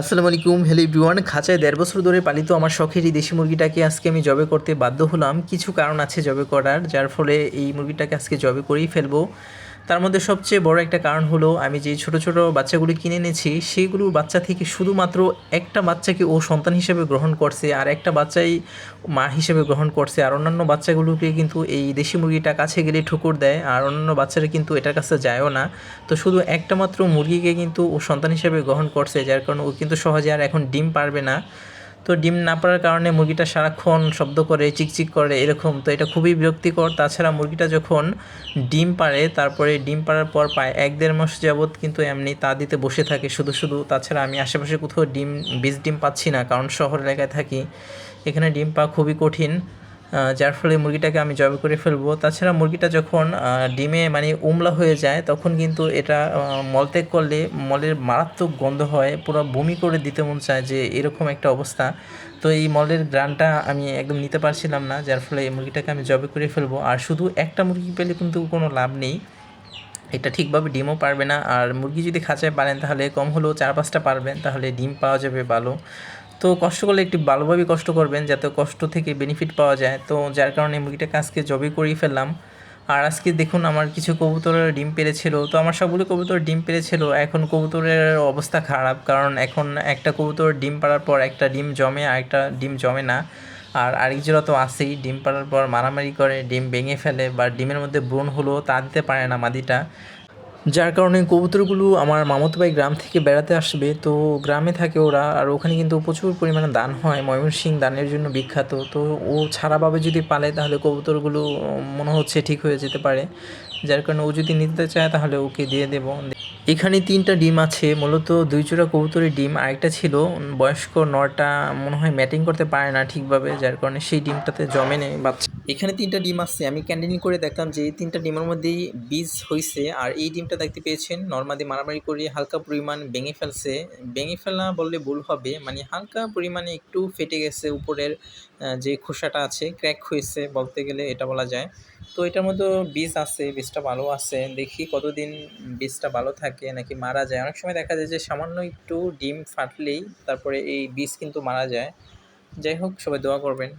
আসসালামু আলাইকুম hello everyone খাঁচায় দেড় বছর ধরে পালিত আমার শখের এই দেশি মুরগিটাকে আজকে আমি জবে করতে বাধ্য হলাম। কিছু কারণ আছে জবে করার, যার ফলে এই মুরগিটাকে আজকে জবে করেই ফেলব। তার মধ্যে সবচেয়ে বড় একটা কারণ হলো, আমি যে ছোট ছোট বাচ্চাগুলো কিনে এনেছি সেইগুলোর বাচ্চা থেকে শুধুমাত্র একটা বাচ্চাকে ও সন্তান হিসেবে গ্রহণ করছে, আর একটা বাচ্চাই মা হিসেবে গ্রহণ করছে। আর অন্যান্য বাচ্চাগুলোকে কিন্তু এই দেশি মুরগিটা কাছে গেলে ঠুকুর দেয়, আর অন্যান্য বাচ্চারা কিন্তু এটার কাছে যায়ও না। তো শুধু একটা মাত্র মুরগিকে কিন্তু ও সন্তান হিসেবে গ্রহণ করছে, যার কারণে ও কিন্তু সহজে আর এখন ডিম পারবে না। তো ডিম না পারার কারণে মুরগিটা সারাক্ষণ শব্দ করে চিকচিক করে এরকম। তো এটা খুবই বিরক্তিকর। তাছাড়া মুরগিটা যখন ডিম পারে, তারপরে ডিম পাড়ার পর প্রায় এক দেড় মাস যাবৎ কিন্তু এমনি তা দিতে বসে থাকে শুধু শুধু। তাছাড়া আমি আশেপাশে কোথাও ডিম, বীজ ডিম পাচ্ছি না, কারণ শহর এলাকায় থাকি। এখানে ডিম পাওয়া খুবই কঠিন। যার ফলে মুরগিটাকে আমি জবে করে ফেলব। তাছাড়া মুরগিটা যখন ডিমে মানে উমলা হয়ে যায়, তখন কিন্তু এটা মলত্যাগ করলে মলের মারাত্মক গন্ধ হয়, পুরো বমি করে দিতে মন চায় যে এরকম একটা অবস্থা। তো এই মলের গ্রানটা আমি একদম নিতে পারছিলাম না, যার ফলে এই মুরগিটাকে আমি জবে করে ফেলব। আর শুধু একটা মুরগি পেলে কিন্তু কোনো লাভ নেই। এটা ঠিকভাবে ডিমও পারবে না। আর মুরগি যদি খাঁচায় পারেন তাহলে কম হলেও চার পাঁচটা পারবেন, তাহলে ডিম পাওয়া যাবে ভালো। তো কষ্ট করলে একটু ভালোভাবে কষ্ট করবেন, যাতে কষ্ট থেকে বেনিফিট পাওয়া যায়। তো যার কারণে মুরগিটাকে আজকে জবে করেই ফেললাম। আর আজকে দেখুন আমার কিছু কবুতরের ডিম পেরেছিল। তো আমার সবগুলো কবুতর ডিম পেরেছিল। এখন কবুতরের অবস্থা খারাপ, কারণ এখন একটা কবুতর ডিম পাড়ার পর একটা ডিম জমে, আর একটা ডিম জমে না। আর আরেক তো আসেই ডিম পাড়ার পর মারামারি করে, ডিম ভেঙে ফেলে বা ডিমের মধ্যে ব্রণ হলো তা দিতে পারে না মাদিটা। যার কারণে কবুতরগুলো আমার মামাতো ভাই গ্রাম থেকে বেড়াতে আসবে। তো গ্রামে থাকে ওরা, আর ওখানে কিন্তু প্রচুর পরিমাণে দান হয়। ময়মনসিং দানের জন্য বিখ্যাত। তো ও ছাড়াভাবে যদি পালে, তাহলে কবুতরগুলো মনে হচ্ছে ঠিক হয়ে যেতে পারে। যার কারণে ও যদি নিতে চায়, তাহলে ওকে দিয়ে দেবো। এখানে তিনটা ডিম আছে। মূলত দুই জোড়া কবুতরের ডিম, আরেকটা ছিল। বয়স্ক নটা মনে হয় ম্যাটিং করতে পারে না ঠিকভাবে, যার কারণে সেই ডিমটাতে জমে নেই বাচ্চা। এখানে তিনটা ডিম আছে। আমি ক্যান্ডেলিং করে দেখলাম যে এই তিনটা ডিমের মধ্যেই বীজ হয়েছে আর এই ডিমটা দেখতে পেয়েছেন নর্মালি মারামারি করে হালকা পরিমাণ ভেঙে ফেলছে। ভেঙে ফেলা বললে ভুল হবে মানে হালকা পরিমাণে একটু ফেটে গেছে উপরের যে খোসাটা আছে, ক্র্যাক হয়েছে বলতে গেলে, এটা বলা যায়। তো এটার মধ্যে বীজ আছে, বীজটা ভালো আছে, দেখি কতদিন বীজটা ভালো থাকে নাকি মারা যায়। অনেক সময় দেখা যায় যে সামান্য একটু ডিম ফাটলেই তারপরে এই বীজ কিন্তু মারা যায়। যাই হোক, সবাই দোয়া করবেন।